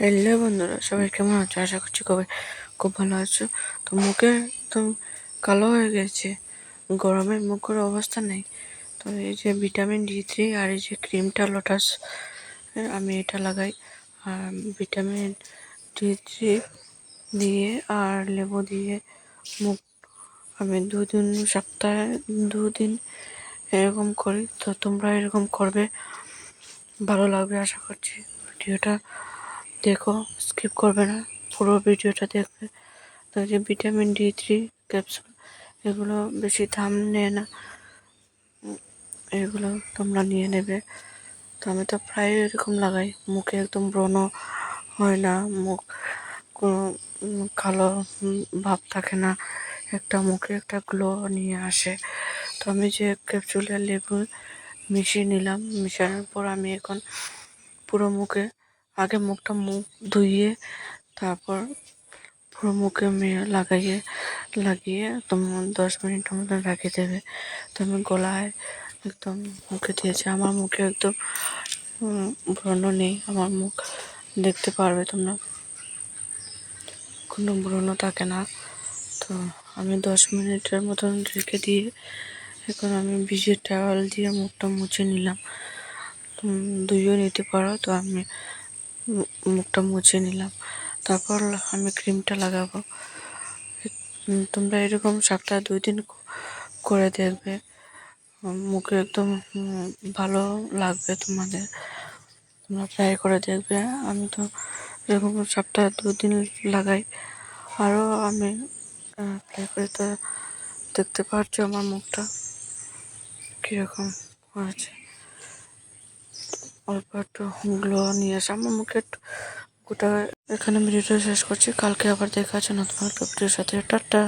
Hello বন্ধুরা, সবাই কেমন আছো? আশা করছি কবে খুব ভালো আছো। তো মুখে একদম কালো হয়ে গেছে, গরমে মুখের অবস্থা নেই। তো এই যে ভিটামিন ডি থ্রি আর এই যে ক্রিমটা লোটাস আমি এটা লাগাই। আর ভিটামিন ডি থ্রি দিয়ে আর লেবু দিয়ে মুখ আমি দুদিন, সপ্তাহে দুদিন এরকম করি। তো তোমরা এরকম করবে, ভালো লাগবে আশা করছি। ভিডিওটা দেখো স্কিপ করবে না। পুরো ভিডিওটা দেখবে। তো যে ভিটামিন ডি থ্রি ক্যাপসুল এগুলো বেশি দাম নেয় না। এগুলো তোমরা নিয়ে নেবে। তো আমি তো প্রায় এরকম লাগাই। মুখে একদম ব্রণ হয় না। মুখ কোনো কালো ভাব থাকে না। একটা মুখে একটা গ্লো নিয়ে আসে। তো আমি যে ক্যাপসুলের লেবু মিশিয়ে নিলাম, মিশানোর পর আমি এখন পুরো মুখে আগে মুখটা মুখ ধুইয়ে তারপর পুরো মুখে লাগাইয়ে, লাগিয়ে তোমার দশ মিনিটের মতন রাখিয়ে দেবে। তুমি গলায় একদম মুখে দিয়েছে। আমার মুখে একদম ব্রণ নেই। আমার মুখ দেখতে পারবে তোমরা। কোনো ব্রণ থাকে না। তো আমি দশ মিনিটের মতন রেখে দিয়ে এখন আমি ভিজে টাওয়াল দিয়ে মুখটা মুছে নিলাম। দুইও নিতে পারো। তো আমি মুখটা মুছে নিলাম। তারপর আমি ক্রিমটা লাগাবো। তোমরা এরকম সপ্তাহে দুই দিন করে দেখবে। মুখে একদম ভালো লাগবে তোমাদের। তোমরা ট্রাই করে দেখবে। আমি তো এরকম সপ্তাহে দুদিন লাগাই। আরও আমি ট্রাই করে তো দেখতে পাচ্ছ আমার মুখটা কীরকম হয়েছে। অল্প একটু গ্লো নিয়ে আসে। আমার মুখে একটু গোটা এখানে ভিডিওটা শেষ করছি। কালকে আবার দেখা আছে নতুন একটা ভিডিওর সাথে। টাটা।